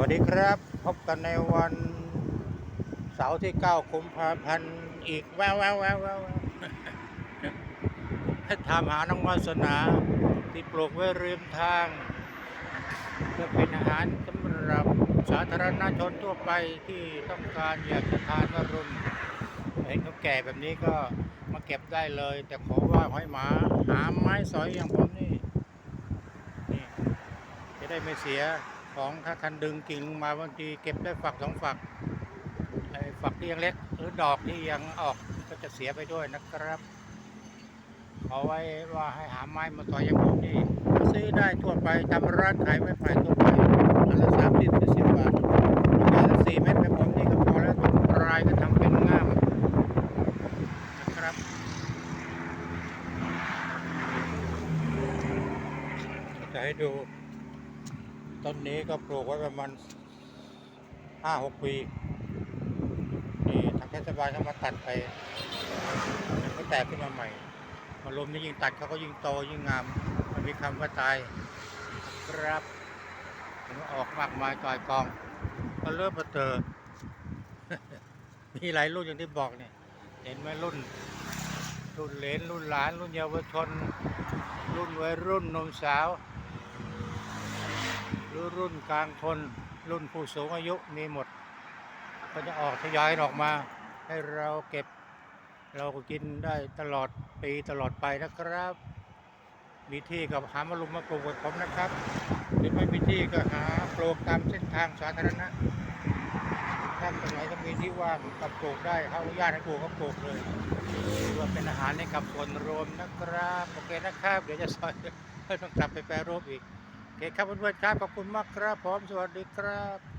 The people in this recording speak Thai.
วัสดีครับ พบกันในวันเสาร์ที่ 9 กุมภาพันธ์อีกแววแววแววแววให้ถามหาน้องวาสนาที่ปลูกไว้ริมทางเพื่อเป็นอาหารสำหรับสาธารณชนทั่วไปที่ต้องการอยากจะทานวรุณเห็นเขาแก่แบบนี้ก็มาเก็บได้เลย แต่ขอว่าหอยหมาหาไม้สอยอย่างผมนี่นี่จะได้ไม่เสีย ของถ้าคันดึงกิ่งมาบางทีเก็บได้ฝักสองฝักไอ้ฝักที่ยังเล็กหรือดอกที่ยังออกก็จะเสียไปด้วยนะครับเอาไว้ว่าให้หาไม้มาต่อย่างผมนี่ซื้อได้ทั่วไปตามร้านขายไม้ไผ่ทั่วไปอันละสามสิบสิบบาทยาละสี่เม็ดแบบผมนี่ก็พอแล้วรายก็ทำเป็นง่ามนะครับจะให้ดู ต้นนี้ก็ปลูกไว้ประมาณห้าหกปี นี่ทางเทศบาลเขามาตัดไปมันก็แตกขึ้นมาใหม่มาลมนี่ยิ่งตัดเขาก็ยิ่งโตยิ่งงาม มันมีคำว่าตายครับเห็นออกมากมายจอยกอง ก็เริ่มมาเจอมีหลายรุ่นอย่างที่บอกเนี่ย เห็นไหมรุ่น รุ่นเลนรุ่นหลาน รุ่นเยาวชน รุ่นวัยรุ่นนมสาว รือรุ่นกลางคนรุ่นผู้สูงอายุมีหมด ก็จะออกทยอยออกมา ให้เราเก็บ เราก็กินได้ตลอดปีตลอดไปนะครับ มีที่กับหามาลุมมาปลูกกับผมนะครับหรือไม่มีที่ก็หาปลูกตามเส้นทางสาธารณะถ้าตรงไหนก็มีที่ว่างกับปลูกได้เขาอนุญาตให้ปลูกก็ปลูกเลยเพื่อเป็นอาหารให้กับส่วนรวมนะครับโอเคนะครับ เดี๋ยวจะซอยต้องกลับไปแปรรูปอีก เคครับเพื่อนๆครับขอบคุณมากครับผมสวัสดีครับ